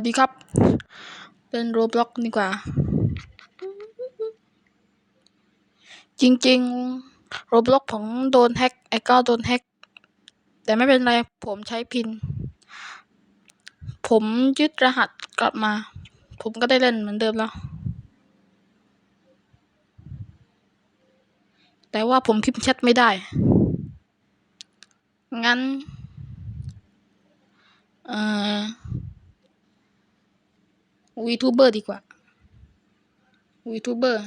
วัสดีครับ เป็นโรบล็อกดีกว่า จริงๆโรบล็อกผมโดนแฮ็กไอ้ก้าโดนแฮ็กแต่ไม่เป็นไร ผมใช้พิน ผมยึดรหัสกลับมา ผมก็ได้เล่นเหมือนเดิมแล้ว แต่ว่าผมพิมพ์แชทไม่ได้ งั้น เอ่อ วีทูเบอร์ดีกว่าวีทูเบอร์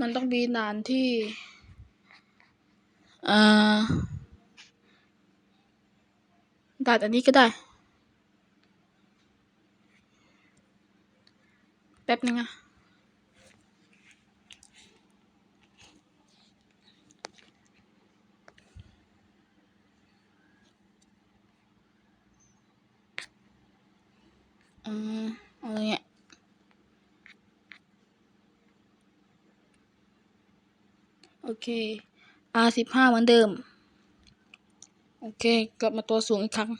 มันต้องมีนานที่เอ่อดัดอันนี้ก็ได้ แป๊บนึงอะ อืมอะไรเงี้ยโอเค R สิบห้าเหมือนเดิม โอเค กลับมาตัวสูงอีกครั้ง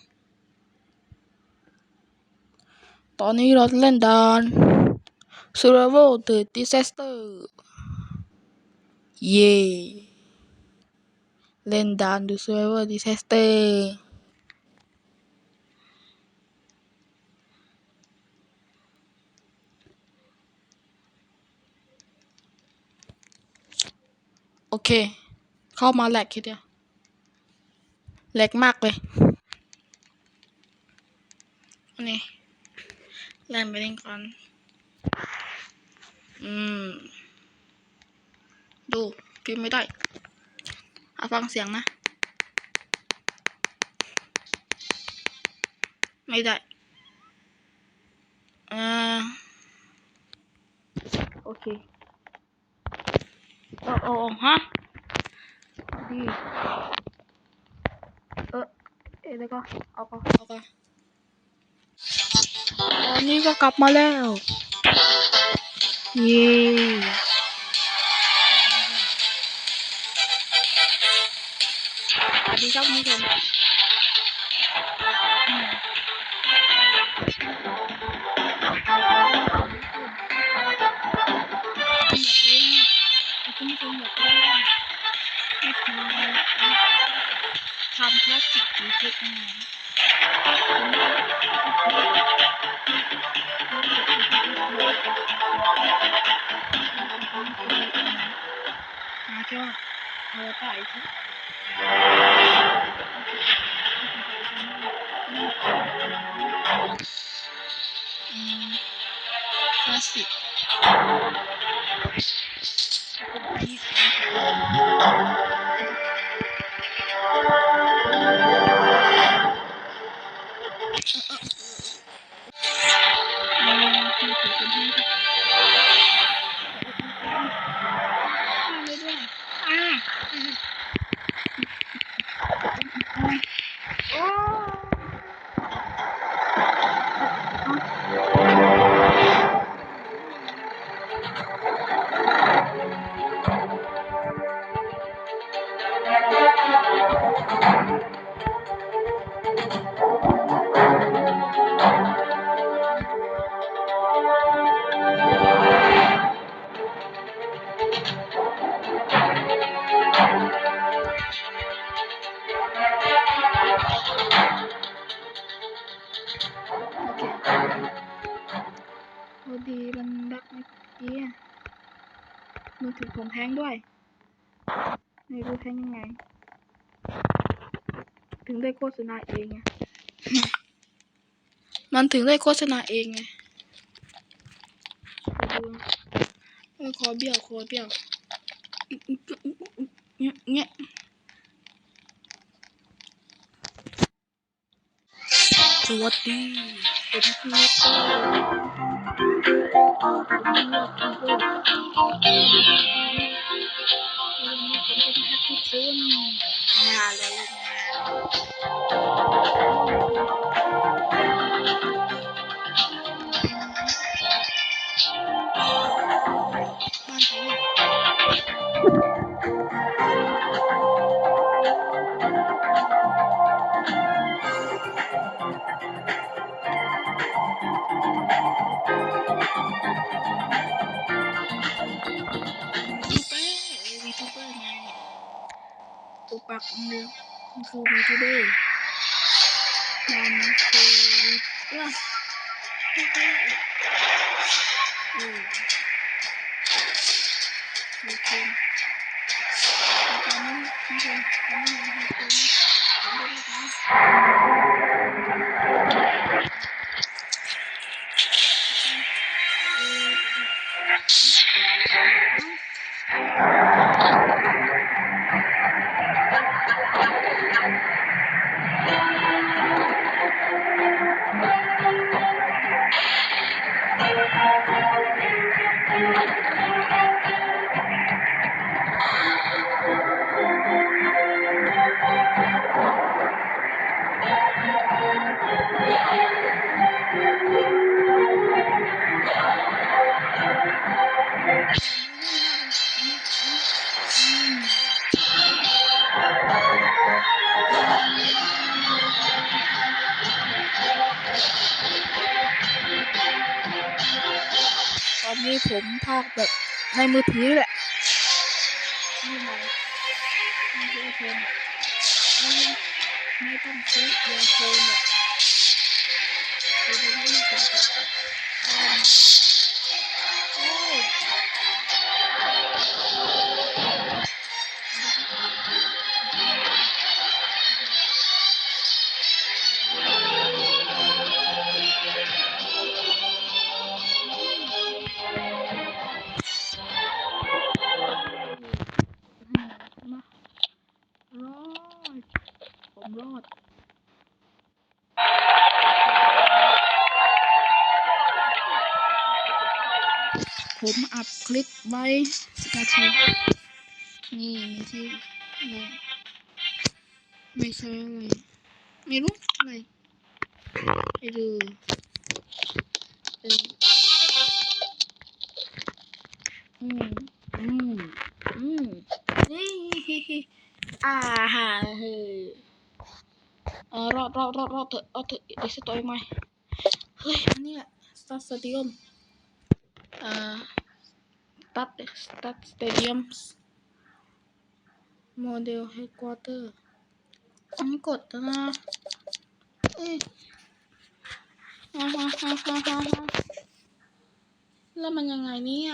ตอนนี้เราเล่นดาน Survival the Disaster เย่เล่นดานดู Survival Disaster โอเค เข้ามาแหลกคิดเดียวแหลกมากเลยนนี้เล่นไปเล่นก่อน อืม ดูพิมไม่ได้เอาฟังเสียงนะ ไม่ได้ เออโอเค โอ้โอ้ฮะดีเออเอ๊ะแล้วก็เอาก็เอาก็ตอนนี้ก็กลับมาแล้วเย้สวัสดีครับคุณผู้ชมอืมอยาก ติกหรือเทคนิคห มื่อกี้อะมือถือผมแพงด้วยไม่รู้แพงยังไง ถึงได้โฆษณาเองไงมันถึงได้โฆษณาเองไงดูเออขอเบี้ยวขอเบี้ยวเงี้ยเงี้ยสวัสดีเปักอันเดียวมันคือวีทูเดย์มันคือวีล่ะไม่ใช่เออโต อน นี้ทุกคนตอนนี้เราให้คนทำได้แล้วนะเอนนี้ผมภาคแบบในมือถือแหละนี่ไงนี่คือโฟนไม่ต้องเช็คเยาโฟนแบบไปดูให้ดีกว่ ผมอัพคลิปไว้สิบนาทีนี่มีที่นี่ไม่ใช่อะไรไม่รู้อะไรไปดูอืมอืมอืมนี่อ่าฮะเฮ้ยรอดรอดรอดรอดเถอะรอดเถอะเดี๋ยวสตอยไหมเฮ้ยอันนี่แหละสตาร์สเตเดียมอ่าสตาร์สตาร์สเตเดียม โมเดลเฮดควอเตอร์อันนี้กดนะเอ้ยฮ่าฮ่าฮ่าฮ่าฮ่าฮ่าแล้วมันยังไงเนี่ย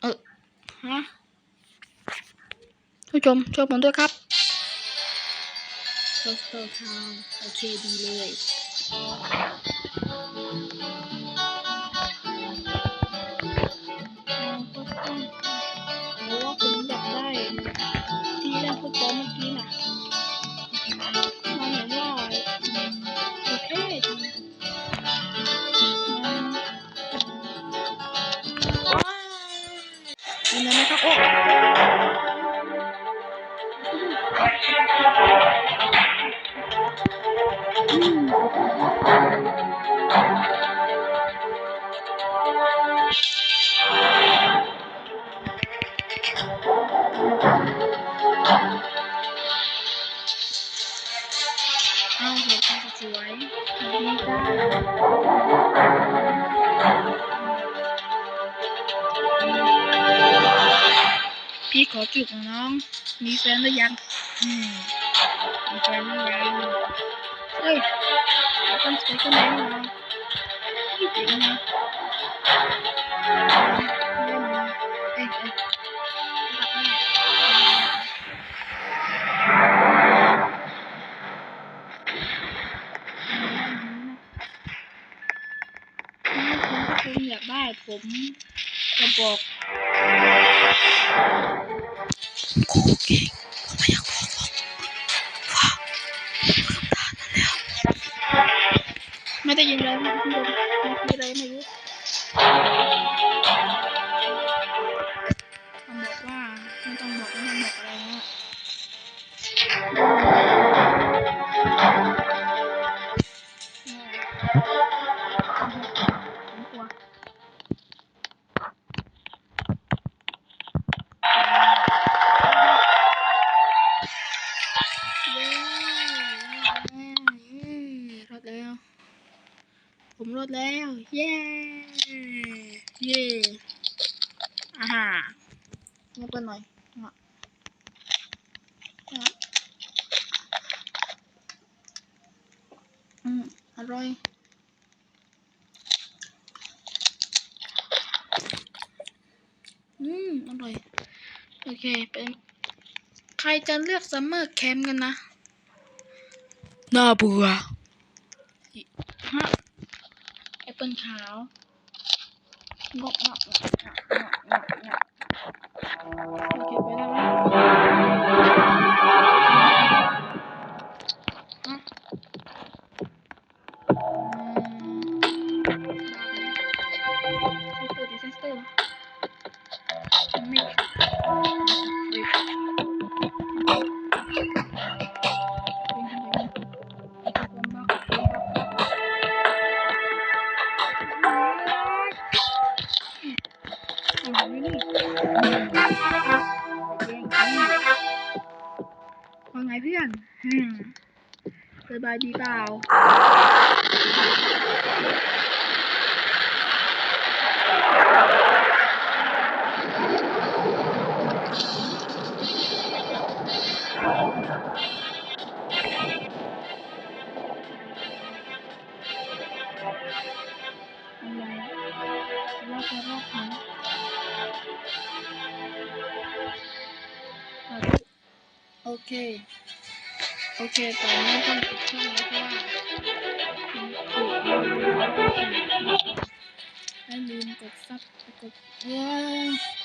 เออฮะผู้ชมช่วยผมด้วยครับโรสเตอร์ทาวโอเคดีเลย พี่ขอจุกน้อง มีแฟนหรือยัง อืม มีแฟนหรือยังเฮ้ยต้องใช้กันไหนเหรอพี่จริงนะเอ้ยเอ้ยแบบนี้ถ้าคุณอยากได้ผม จะบอกโอเคผมไม่อยากบอกว้าวไม่ได้ยินเลยนะคุณผู้ชมไม่คุยอะไรไม่รู้ เย้เย้อ่าฮะเงียบกัหน่อยออร่อยอืมอร่อย โอเค เป็น ใครจะเลือกซัมเมอร์แคมป์กันนะ น่าเบื่อ ปเปิลขาวงอกงอกงอกงอกงอกงอกงอกโอเคไปได้ ว่าไงเพื่อนสบายดีเปล่าอะไรรอบไปรอบนี้สา เค โอเคตอนนี้ต้องปิดช่องแล้วเพราะว่าถูกแล้วอย่าลืมกดซับกดเออ